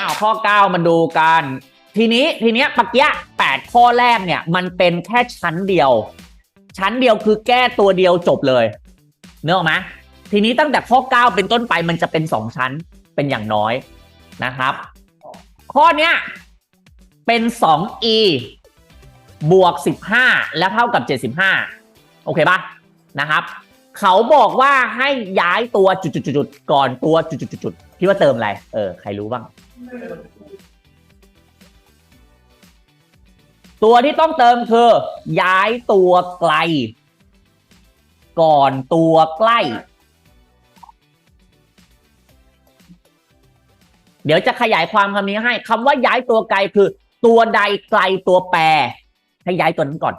อ้าวข้อเก้ามาดูกัน ทีนี้ทีเนี้ยปักยะแปดข้อแรกเนี่ย มันเป็นแค่ชั้นเดียว ชั้นเดียวคือแก้ตัวเดียวจบเลยเนื้ออกไหมทีนี้ตั้งแต่ข้อเก้าเป็นต้นไปมันจะเป็นสองชั้นเป็นอย่างน้อยนะครับ ข้อเนี้ยเป็น 2e บวก 15 แล้วเท่ากับ 75 โอเคปะนะครับ เขาบอกว่าให้ย้ายตัวจุดๆๆๆก่อนตัวจุดๆๆๆคิดว่าเติมอะไร เออ ใครรู้บ้าง ตัวที่ต้องเติมคือ ย้ายตัวไกล ก่อนตัวใกล้ เดี๋ยวจะขยายความคำนี้ให้คำว่าย้ายตัวไกลคือ ตัวใดไกลตัวแปรให้ย้ายตัวนั้นก่อน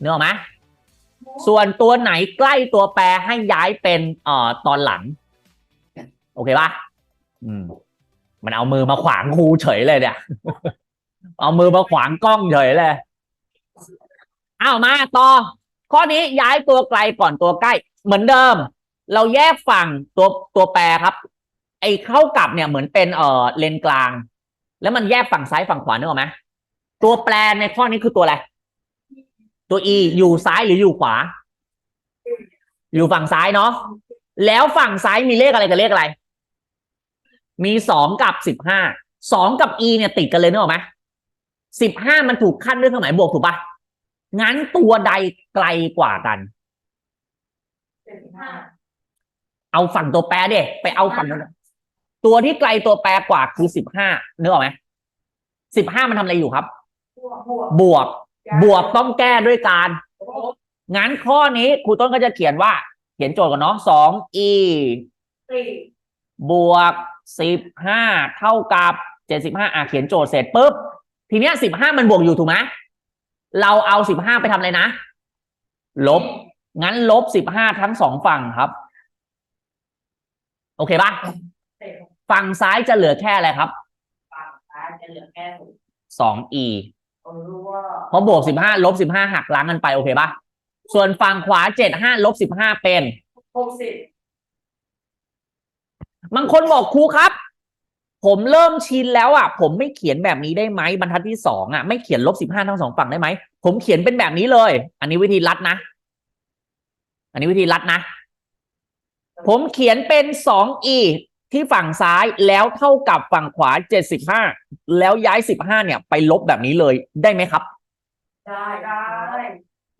เนื้ออกไหม ส่วนตัวไหนใกล้ตัวแปรให้ย้ายเป็นเอ่อตอนหลัง โอเคปะอืม มันเอามือมาขวางครูเฉยเลยเนี่ย เอามือมาขวางกล้องเฉยเลยอ้าวมาต่อ ข้อนี้ย้ายตัวไกลก่อนตัวใกล้ เหมือนเดิม เราแยกฝั่งตัวตัวแปรครับ ไอ้เข้ากลับเนี่ยเหมือนเป็นเอ่อเลนกลาง แล้วมันแยกฝั่งซ้ายฝั่งขวานึกออกไหมตัวแปรในข้อนี้คือตัวอะไร ตัว e อยู่ซ้ายหรืออยู่ขวา อยู่ฝั่งซ้ายเนาะแล้วฝั่งซ้ายมีเลขอะไรกับเลขอะไร มีสองกับสิบห้าสองกับ e เนี่ยติดกันเลยนึกออกไหมสิบห้ามันถูกขั้นด้วยเครื่องหมายบวกถูกปะงั้นตัวใดไกลกว่ากัน เอาฝั่งตัวแปรเด็ไปเอาฝั่งนั้นตัวที่ไกลตัวแปรกว่าคือสิบห้านึกออกไหมสิบห้ามันทำอะไรอยู่ครับ บวก บวกต้องแก้ด้วยการงั้นข้อนี้ครูต้นก็จะเขียนว่า เขียนโจทย์ก่อนเนาะสอง e บวกสิบห้าเท่ากับเจ็ดสิบห้าอะเขียนโจทย์เสร็จปุ๊บ ทีเนี้ยสิบห้ามันบวกอยู่ถูกไหมเราเอาสิบห้าไปทำอะไรนะ ลบ งั้นลบสิบห้าทั้งสองฝั่งครับ โอเคปะฝั่งซ้ายจะเหลือแค่อะไรครับจะเหลือแค่สอง e รู้ว่า เพราะบวกสิบห้าลบสิบห้าหักล้างกันไปโอเคปะส่วนฝั่งขวาเจ็ดห้าลบสิบห้าเป็นหกสิบบางคนบอกครูครับ ผมเริ่มชินแล้วอะ ผมไม่เขียนแบบนี้ได้ไหมบรรทัดที่สองอะไม่เขียนลบสิบห้าทั้งสองฝั่งได้ไหมผมเขียนเป็นแบบนี้เลย อันนี้วิธีลัดนะ อันนี้วิธีลัดนะ ผมเขียนเป็นสอง e ที่ฝั่งซ้ายแล้วเท่ากับฝั่งขวาเจ็ดสิบห้าแล้วย้ายสิบห้าเนี่ย ไปลบแบบนี้เลยได้ไหมครับ ได้ได้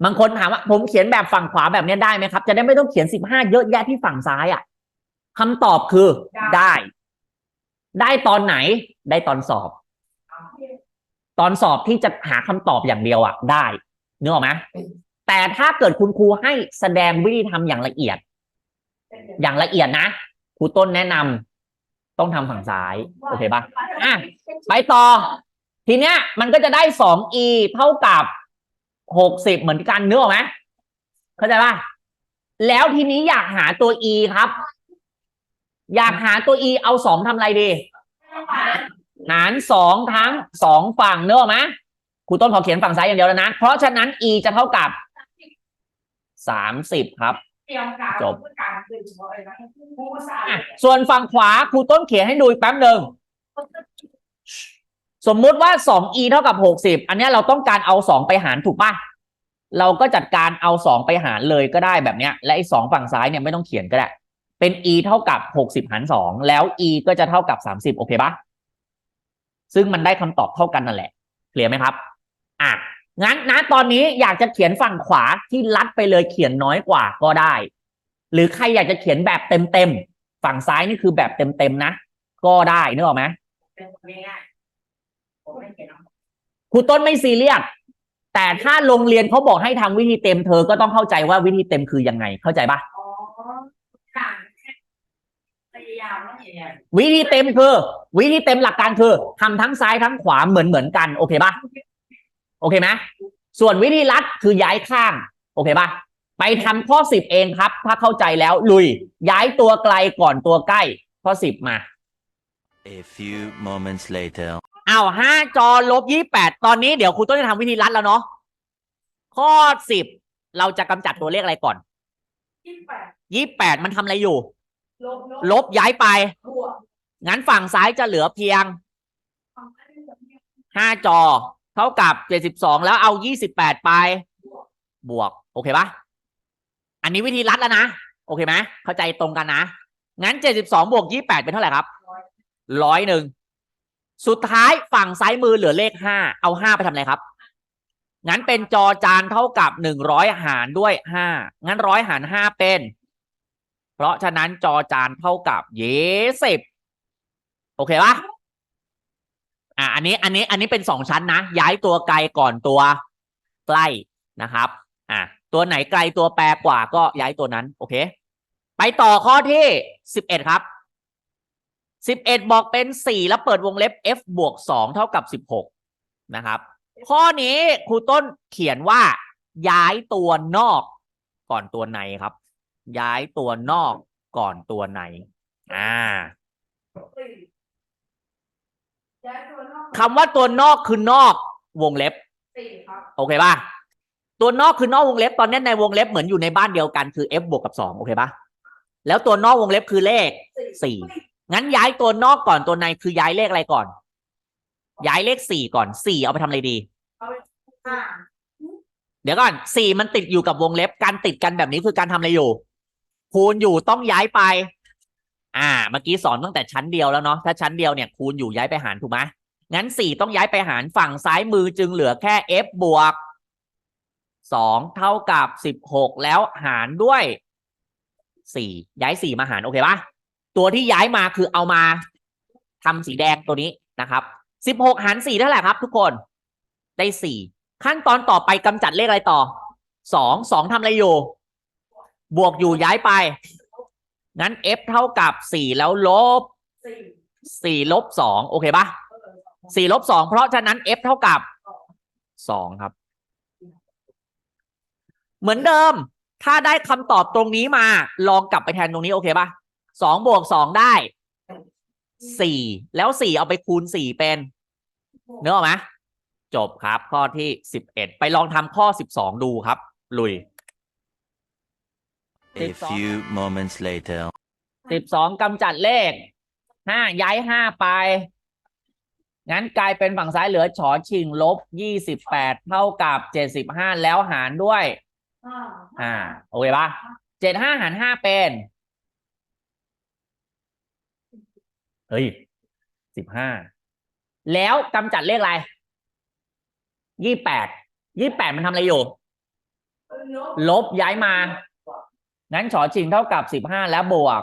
บางคนถามว่า ผมเขียนแบบฝั่งขวาแบบเนี้ยได้ไหมครับ จะได้ไม่ต้องเขียนสิบห้าเยอะแยะที่ฝั่งซ้ายอะคำตอบคือได้ ได้ตอนไหน ได้ตอนสอบ ตอนสอบที่จะหาคำตอบอย่างเดียวอะ ได้นึกออกไหมแต่ถ้าเกิดคุณครูให้แสดงวิธีทำอย่างละเอียด อย่างละเอียดนะ ครูต้นแนะนำต้องทำฝั่งซ้าย โอเคปะอะไปต่อ ทีเนี้ย มันก็จะได้สอง e เท่ากับหกสิบเหมือนกันเนื้ออกไหมเข้าใจป่ะแล้วทีนี้อยากหาตัว e ครับ อยากหาตัว e เอาสองทำอะไรดี หารสองทั้งสองฝั่งเนื้ออกไหมครูต้นขอเขียนฝั่งซ้ายอย่างเดียวแล้วนะ เพราะฉะนั้น e จะเท่ากับสามสิบครับเตรียมการ จบการตื่นเลยนะผู้ภาษาอะส่วนฝั่งขวาครูต้นเขียนให้ดูอีกแป๊บหนึ่งสมมุติว่า 2e เท่ากับ 60 อันเนี้ยเราต้องการเอา 2 ไปหารถูกป่ะ เราก็จัดการเอา 2 ไปหารเลยก็ได้แบบเนี้ย และไอ้สองฝั่งซ้ายเนี่ยไม่ต้องเขียนก็ได้ เป็น e เท่ากับ 60 หาร 2 แล้ว e ก็จะเท่ากับ 30 โอเคปะซึ่งมันได้คำตอบเท่ากันนั่นแหละเคลียร์ไหมครับ อะ งั้นนะตอนนี้อยากจะเขียนฝั่งขวาที่ลัดไปเลยเขียนน้อยกว่าก็ได้ หรือใครอยากจะเขียนแบบเต็มๆฝั่งซ้ายนี่คือแบบเต็มๆนะ ก็ได้นึกออกไหมเป็นคนง่ายๆผมไม่เขียนเอาครูต้นไม่ซีเรียสแต่ถ้าโรงเรียนเขาบอกให้ทำวิธีเต็มเธอก็ต้องเข้าใจว่าวิธีเต็มคือยังไง เข้าใจปะอ๋อต่างพยายามแล้วเนี่ยวิธีเต็มคือ วิธีเต็มหลักการคือทำทั้งซ้ายทั้งขวาเหมือนเหมือนกัน โอเคปะ โอเคไหมส่วนวิธีลัดคือย้ายข้าง โอเคปะไปทำข้อสิบเองครับ ถ้าเข้าใจแล้วลุย ย้ายตัวไกลก่อนตัวใกล้ ข้อสิบมา A few moments later. อ้าวห้าจอลบยี่แปดตอนนี้เดี๋ยวครูต้นจะทำวิธีลัดแล้วเนาะข้อสิบเราจะกำจัดตัวเลขอะไรก่อนยี่สิบแปดยี่แปดมันทำอะไรอยู่ ลบลบย้ายไปบวกงั้นฝั่งซ้ายจะเหลือเพียงของอันนี้แบบนี้ห้าจอ เท่ากับเจ็ดสิบสองแล้วเอายี่สิบแปดไป บวก โอเคปะอันนี้วิธีรัดแล้วนะ โอเคไหมเข้าใจตรงกันนะ งั้นเจ็ดสิบสองบวกยี่แปดเป็นเท่าไหร่ครับร้อยหนึ่งสุดท้ายฝั่งซ้ายมือเหลือเลขห้าเอาห้าไปทำอะไรครับ งั้นเป็นจอจานเท่ากับหนึ่งร้อยหารด้วยห้างั้นร้อยหารห้าเป็น เพราะฉะนั้นจอจานเท่ากับเยสิบโอเคปะ อะอันนี้อันนี้อันนี้เป็นสองชั้นนะ ย้ายตัวไกลก่อนตัวใกล้นะครับ อะตัวไหนไกลตัวแปรกว่าก็ย้ายตัวนั้น โอเค ไปต่อข้อที่สิบเอ็ดครับสิบเอ็ดบอกเป็นสี่แล้วเปิดวงเล็บ f บวกสองเท่ากับสิบหกนะครับ ข้อนี้ครูต้นเขียนว่า ย้ายตัวนอกก่อนตัวในครับ ย้ายตัวนอกก่อนตัวในอ่า สี่ย้ายตัวนอก คำว่าตัวนอกคือนอกวงเล็บสี่ครับโอเคป่ะตัวนอกคือนอกวงเล็บตอนนี้ในวงเล็บเหมือนอยู่ในบ้านเดียวกันคือ f บวกกับสองโอเคป่ะแล้วตัวนอกวงเล็บคือเลขสี่งั้นย้ายตัวนอกก่อนตัวในคือย้ายเลขอะไรก่อน ย้ายเลขสี่ก่อนสี่เอาไปทำอะไรดีเอาไปห้าเดี๋ยวก่อนสี่มันติดอยู่กับวงเล็บการติดกันแบบนี้คือการทำอะไรอยู่คูณอยู่ต้องย้ายไป อ่า เมื่อกี้สอนตั้งแต่ชั้นเดียวแล้วเนาะถ้าชั้นเดียวเนี่ยคูณอยู่ย้ายไปหารถูกไหมงั้นสี่ต้องย้ายไปหารฝั่งซ้ายมือจึงเหลือแค่ f บวกสองเท่ากับสิบหกแล้วหารด้วยสี่ย้ายสี่มาหารโอเคปะตัวที่ย้ายมาคือเอามาทำสีแดงตัวนี้นะครับสิบหกหารสี่เท่าไหร่ครับ ทุกคนได้สี่ขั้นตอนต่อไปกำจัดเลขอะไรต่อสองสองทำอะไรอยู่ บวกอยู่ย้ายไป งั้น f เท่ากับสี่แล้วลบสี่ลบสองโอเคปะสี่ลบสองเพราะฉะนั้น f เท่ากับสองครับ เหมือนเดิม ถ้าได้คำตอบตรงนี้มา ลองกลับไปแทนตรงนี้โอเคปะสองบวกสองได้สี่แล้วสี่เอาไปคูณสี่เป็นเนื้อออกไหมจบครับ ข้อที่สิบเอ็ดไปลองทำข้อสิบสองดูครับ ลุย A few moments later. สิบสองกำจัดเลขห้าย้ายห้าไป งั้นกลายเป็นฝั่งซ้ายเหลือฉอชิงลบยี่สิบแปดเท่ากับเจ็ดสิบห้าแล้วหารด้วยห้าอ่า โอเคปะเจ็ดห้าหารห้าเป็นเฮ้ยสิบห้าแล้วกำจัดเลขอะไรยี่แปดยี่แปดมันทำอะไรอยู่ ลบลบย้ายมา งั้นฉอชิงเท่ากับสิบห้าแล้วบวก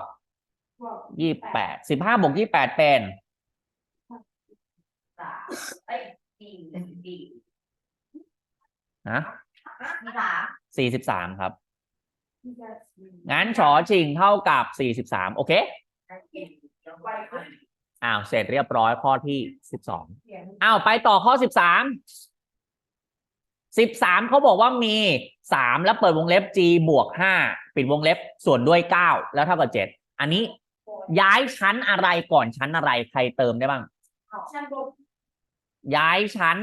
ยี่แปดสิบห้าบวกยี่แปดเป็นสามเอ้ยสี่สี่นะสามสี่สิบสามครับ งั้นฉอชิงเท่ากับสี่สิบสามโอเคอ้าวเสร็จเรียบร้อยข้อที่สิบสองอ้าวไปต่อข้อสิบสาม สิบสามเขาบอกว่ามีสามแล้วเปิดวงเล็บ g บวกห้าปิดวงเล็บส่วนด้วยเก้าแล้วเท่ากับเจ็ดอันนี้ย้ายชั้นอะไรก่อนชั้นอะไรใครเติมได้บ้าง ชั้นบนย้ายชั้น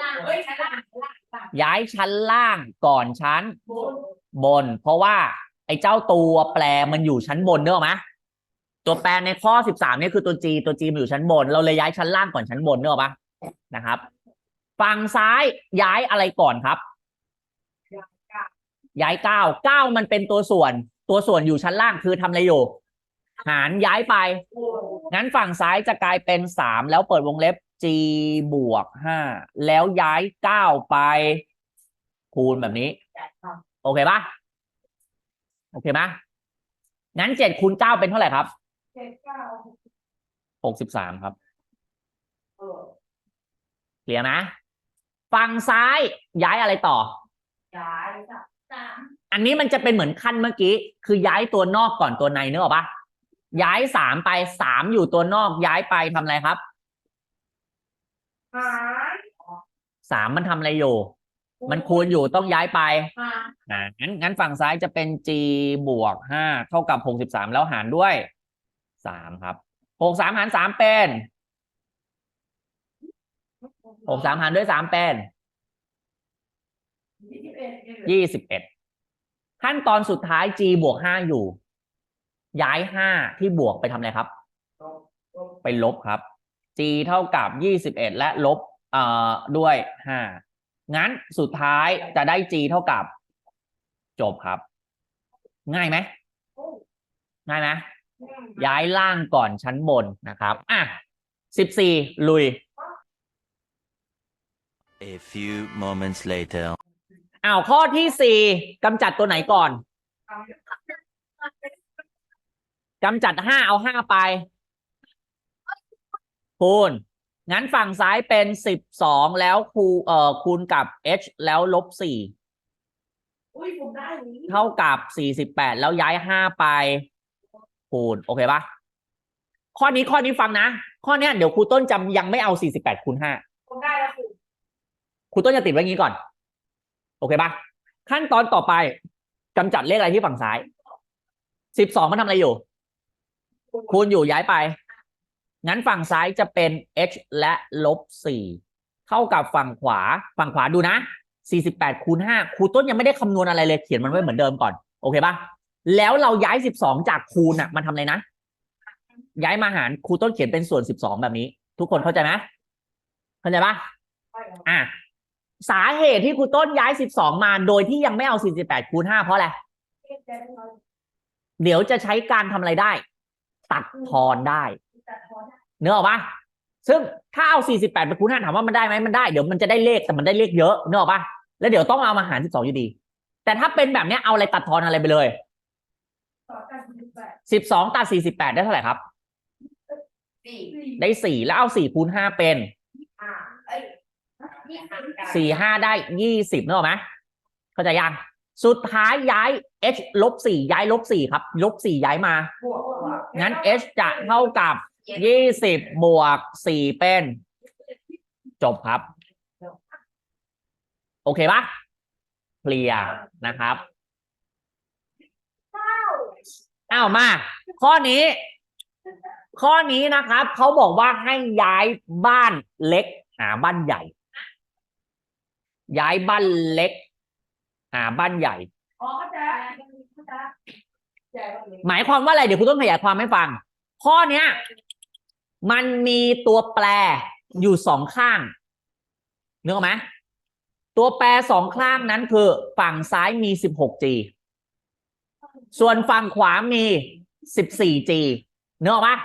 ล่างเอ้ยชั้นล่างล่างล่างย้ายชั้นล่างก่อนชั้นบนบน เพราะว่า ไอ้เจ้าตัวแปรมันอยู่ชั้นบนเนอะไหมตัวแปรในข้อสิบสามนี่ยคือตัว g ตัว g มันอยู่ชั้นบน เราเลยย้ายชั้นล่างก่อนชั้นบนเนอะปะนะครับ ฝั่งซ้ายย้ายอะไรก่อนครับ ย้ายเก้าเก้ามันเป็นตัวส่วน ตัวส่วนอยู่ชั้นล่างคือทำอะไรอยู่ หารย้ายไปบนงั้นฝั่งซ้ายจะกลายเป็นสามแล้วเปิดวงเล็บ g บวกห้าแล้วย้ายเก้าไป คูณแบบนี้ โอเคปะโอเคไหมงั้นเจ็ดคูณเก้าเป็นเท่าไหร่ครับเจ็ดเก้าหกสิบสามครับเออเคลียร์นะ ฝั่งซ้ายย้ายอะไรต่อ ย้ายจากสามอันนี้มันจะเป็นเหมือนขั้นเมื่อกี้ คือย้ายตัวนอกก่อนตัวในเนกอะปะย้ายสามไปสามอยู่ตัวนอกย้ายไปทำอะไรครับหายสามมันทำอะไรอยู่ มันคูณอยู่ต้องย้ายไปหาอ่างั้นงั้นฝั่งซ้ายจะเป็น g บวกห้าเท่ากับหกสิบสามแล้วหารด้วยสามครับหกสามหารสามเป็น หกสามหารด้วยสามเป็นยี่สิบเอ็ดยี่สิบเอ็ดขั้นตอนสุดท้าย g บวกห้าอยู่ ย้ายห้าที่บวกไปทำอะไรครับ ไปลบครับ g เท่ากับยี่สิบเอ็ดและลบเอ่อด้วยห้างั้นสุดท้ายจะได้ g เท่ากับ จบครับ ง่ายไหมง่ายไหมย้ายล่างก่อนชั้นบนนะครับ อะสิบสี่ลุย A few moments later. อ้าวข้อที่สี่กำจัดตัวไหนก่อน กำจัดห้าเอาห้าไป คูณ งั้นฝั่งซ้ายเป็นสิบสองแล้วคูเอ่อคูณกับ h แล้วลบสี่เท่ากับสี่สิบแปดแล้วย้ายห้าไป คูณ โอเคปะข้อนี้ข้อนี้ฟังนะ ข้อเนี้ยเดี๋ยวครูต้นจำยังไม่เอาสี่สิบแปดคูณห้า ผมได้แล้วคุณ ครูต้นจะติดไว้งี้ก่อน โอเคปะขั้นตอนต่อไปกำจัดเลขอะไรที่ฝั่งซ้ายสิบสองมันทำอะไรอยู่ คูณอยู่ย้ายไป งั้นฝั่งซ้ายจะเป็น h และลบสี่เท่ากับฝั่งขวา ฝั่งขวาดูนะสี่สิบแปดคูณห้าครูต้นยังไม่ได้คำนวณอะไรเลยเขียนมันไว้เหมือนเดิมก่อน โอเคปะแล้วเราย้ายสิบสองจากคูณอะ มันทำอะไรนะ ย้ายมาหารครูต้นเขียนเป็นส่วนสิบสองแบบนี้ ทุกคนเข้าใจไหมเข้าใจปะอะ สาเหตุที่ครูต้นย้าย 12 มาโดยที่ยังไม่เอา 48 คูณ 5 เพราะอะไร เดี๋ยวจะใช้การทำอะไรได้ ตัดทอนได้เนื้อออกปะซึ่งถ้าเอา 48 ไปคูณ 5 ถามว่ามันได้ไหมมันได้ เดี๋ยวมันจะได้เลขแต่มันได้เลขเยอะเนื้อออกปะแล้วเดี๋ยวต้องเอามาหาร 12 อยู่ดี แต่ถ้าเป็นแบบเนี้ยเอาอะไรตัดทอนอะไรไปเลย 12 ตัด 48 ได้เท่าไหร่ครับ ได้ 4 แล้วเอา 4 คูณ 5 เป็น อ่าเอ้ยนี่ห่างกัน สี่ห้าได้ยี่สิบนึกออกไหมเข้าใจยังสุดท้ายย้าย h ลบสี่ย้ายลบสี่ครับ ลบสี่ย้ายมาบวกบวกงั้น h จะเท่ากับยี่สิบบวกสี่เป็น จบครับ โอเคปะเคลียร์นะครับอ้าวมา ข้อนี้ ข้อนี้นะครับ เขาบอกว่าให้ย้ายบ้านเล็กหาบ้านใหญ่ ย้ายบ้านเล็ก หาบ้านใหญ่ อ๋อเข้าใจเข้าใจใจว่าเลยหมายความว่าอะไรเดี๋ยวคุณต้องขยายความให้ฟัง ข้อเนี้ย มันมีตัวแปรอยู่สองข้างนึกออกไหมตัวแปรสองข้างนั้นคือ ฝั่งซ้ายมี 16G ส่วนฝั่งขวามี 14G นึกออกปะ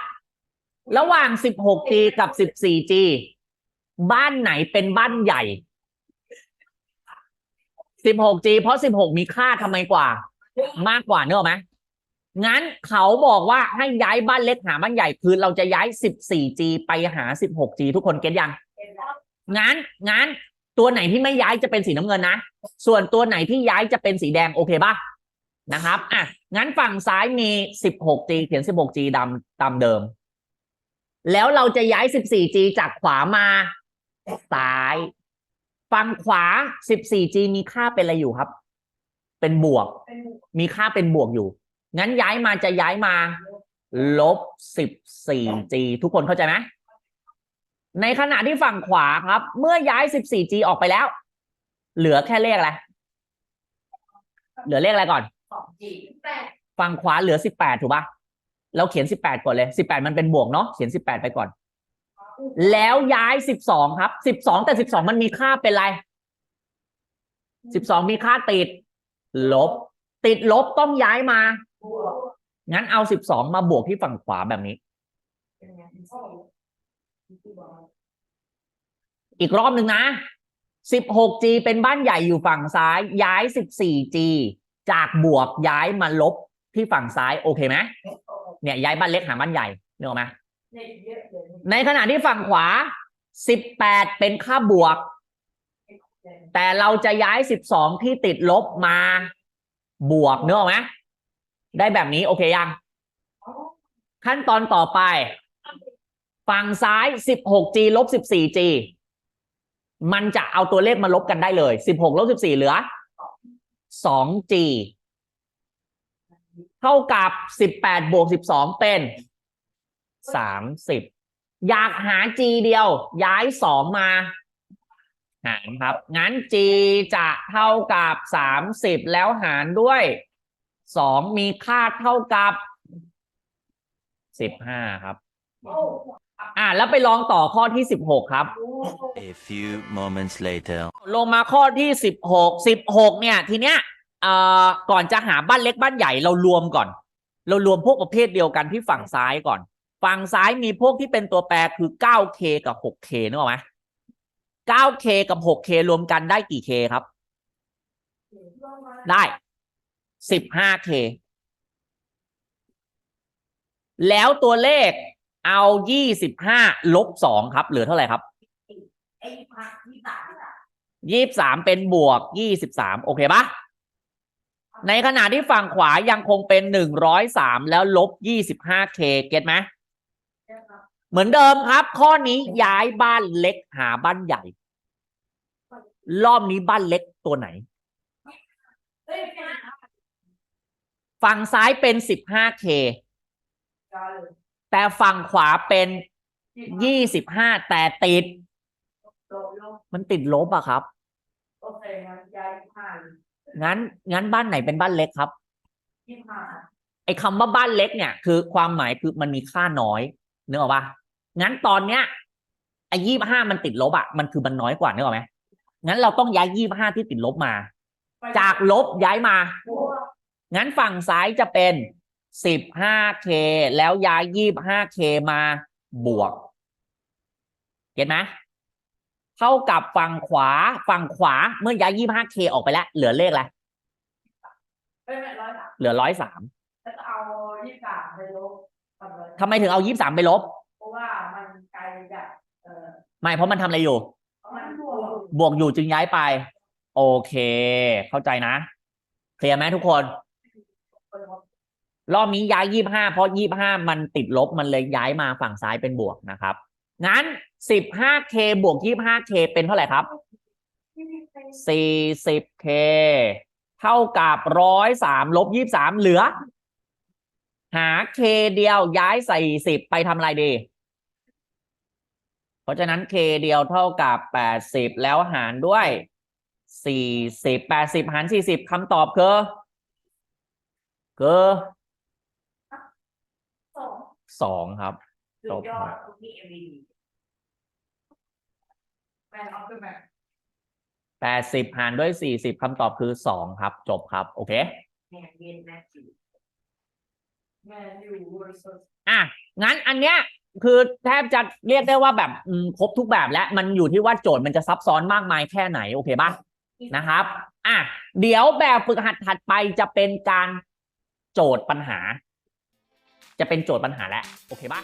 ระหว่าง 16G กับ 14G บ้านไหนเป็นบ้านใหญ่ 16G เพราะ16มีค่าทำไมกว่า มากกว่าเนอะไหมงั้นเขาบอกว่าให้ย้ายบ้านเล็กหาบ้านใหญ่คือเราจะย้าย 14G ไปหา 16G ทุกคนเก็ตยังงั้นงั้นตัวไหนที่ไม่ย้ายจะเป็นสีน้ำเงินนะ ส่วนตัวไหนที่ย้ายจะเป็นสีแดงโอเคป่ะนะครับ อะ งั้นฝั่งซ้ายมี 16G เขียน 16G ดำตามเดิม แล้วเราจะย้าย 14G จากขวามาซ้าย ฝั่งขวา 14G มีค่าเป็นอะไรอยู่ครับเป็นบวกเป็นบวก มีค่าเป็นบวกอยู่ งั้นย้ายมาจะย้ายมา ลบ 14G ทุกคนเข้าใจไหมในขณะที่ฝั่งขวาครับ เมื่อย้าย 14G ออกไปแล้ว เหลือแค่เลขอะไร เหลือเลขอะไรก่อนสองจีแปดฝั่งขวาเหลือ 18 ถูกปะเราเขียน 18 ก่อนเลย 18 มันเป็นบวกเนาะ เขียน 18 ไปก่อน แล้วย้าย12ครับ12แต่12มันมีค่าเป็นไร12มีค่าติด ลบ ติดลบต้องย้ายมา งั้นเอา12มาบวกที่ฝั่งขวาแบบนี้ อีกรอบหนึ่งนะ 16G เป็นบ้านใหญ่อยู่ฝั่งซ้าย ย้าย 14G จากบวกย้ายมาลบที่ฝั่งซ้าย โอเคไหมเนี่ยย้ายบ้านเล็กหาบ้านใหญ่นึกออกไหม ในขณะที่ฝั่งขวา18เป็นค่าบวก แต่เราจะย้าย12ที่ติดลบมาบวกเนกอะไหมได้แบบนี้โอเคยัง ขั้นตอนต่อไป ฝั่งซ้าย 16G ลบ 14G มันจะเอาตัวเลขมาลบกันได้เลย16ลบ14เหลือ 2G เท่ากับ18บวก12เป็น 30อยากหา G เดียว ย้าย2มาหารครับ งั้น G จะเท่ากับ30แล้วหารด้วย2มีค่าเท่ากับสิบห้าครับโอ้อะแล้วไปลองต่อข้อที่สิบหกครับโห A few moments later. ลงมาข้อที่สิบหกสิบหกเนี่ย ทีเนี้ยเอ่อก่อนจะหาบ้านเล็กบ้านใหญ่เรารวมก่อน เรารวมพวกประเภทเดียวกันที่ฝั่งซ้ายก่อน ฝั่งซ้ายมีพวกที่เป็นตัวแปรคือ 9K กับ 6K นึกออกไหม 9K กับ 6K รวมกันได้กี่ K ครับ ได้ 15K แล้วตัวเลขเอา 25 ลบ 2 ครับ เหลือเท่าไหร่ครับไอ้พักที่สามอะยี่สามเป็นบวกยี่สิบสามโอเคปะในขณะที่ฝั่งขวายังคงเป็นหนึ่งร้อยสามแล้วลบยี่สิบห้าเคเก็ตไหม เหมือนเดิมครับ ข้อนี้ย้ายบ้านเล็กหาบ้านใหญ่ รอบนี้บ้านเล็กตัวไหนเอ้ยไม่นะฝั่งซ้ายเป็นสิบห้าเคจอเลยแต่ฝั่งขวาเป็นยี่สิบห้าแต่ติดโดดลงมันติดลบอะครับ โอเคงั้นย้ายผ่านงั้น งั้นบ้านไหนเป็นบ้านเล็กครับยี่สิบห้าไอ้คำว่าบ้านเล็กเนี่ย คือความหมายคือมันมีค่าน้อยนึกออกปะ งั้นตอนเนี้ยไอ้ยี่ห้ามันติดลบอะมันคือมันน้อยกว่านึกออกไหมงั้นเราต้องย้ายยี่ห้าที่ติดลบมา จากลบย้ายมาโอ้งั้นฝั่งซ้ายจะเป็นสิบห้าเคแล้วย้ายยี่ห้าเคมาบวกเก็ตไหมเท่ากับฝั่งขวาฝั่งขวาเมื่อย้ายยี่ห้าเคออกไปแล้ว เหลือเลขอะไรเอ้ยไม่ร้อยสามเหลือร้อยสามแล้วก็เอายี่สิบสามไปลบทำเลยทำไมถึงเอายี่สามไปลบเพราะ ว่ามันไกลจากเออไม่เพราะมันทำอะไรอยู่ เพราะมันบวกบวกอยู่จึงย้ายไป โอเค เข้าใจนะ เคลียร์ไหมทุกคนรอบนี้ย้ายยี่ห้าเพราะยี่ห้ามันติดลบมันเลยย้ายมาฝั่งซ้ายเป็นบวกนะครับ งั้นสิบห้าเคบวกยี่ห้าเคเป็นเท่าไหร่ครับสี่สิบเคเท่ากับร้อยสามลบยี่สามเหลือ หาเคเดียวย้ายใส่สิบไปทำอะไรดี เพราะฉะนั้น k เดียวเท่ากับแปดสิบแล้วหารด้วยสี่สิบแปดสิบหารสี่สิบคำตอบคือคือสองสองครับสุดยอดทุกนี่เอ็มวีแมนออฟเดอะแมนแปดสิบหารด้วยสี่สิบคำตอบคือสองครับ จบครับ โอเคแมนเย็นแมนจิแมนยูเวอร์ซัสอะงั้นอันเนี้ย คือแทบจะเรียกได้ว่าแบบอืมครบทุกแบบแล้วมันอยู่ที่ว่าโจทย์มันจะซับซ้อนมากมายแค่ไหนโอเคปะนะครับอะเดี๋ยวแบบฝึกหัดถัดไปจะเป็นการโจทย์ปัญหา จะเป็นโจทย์ปัญหาแล้วโอเคปะ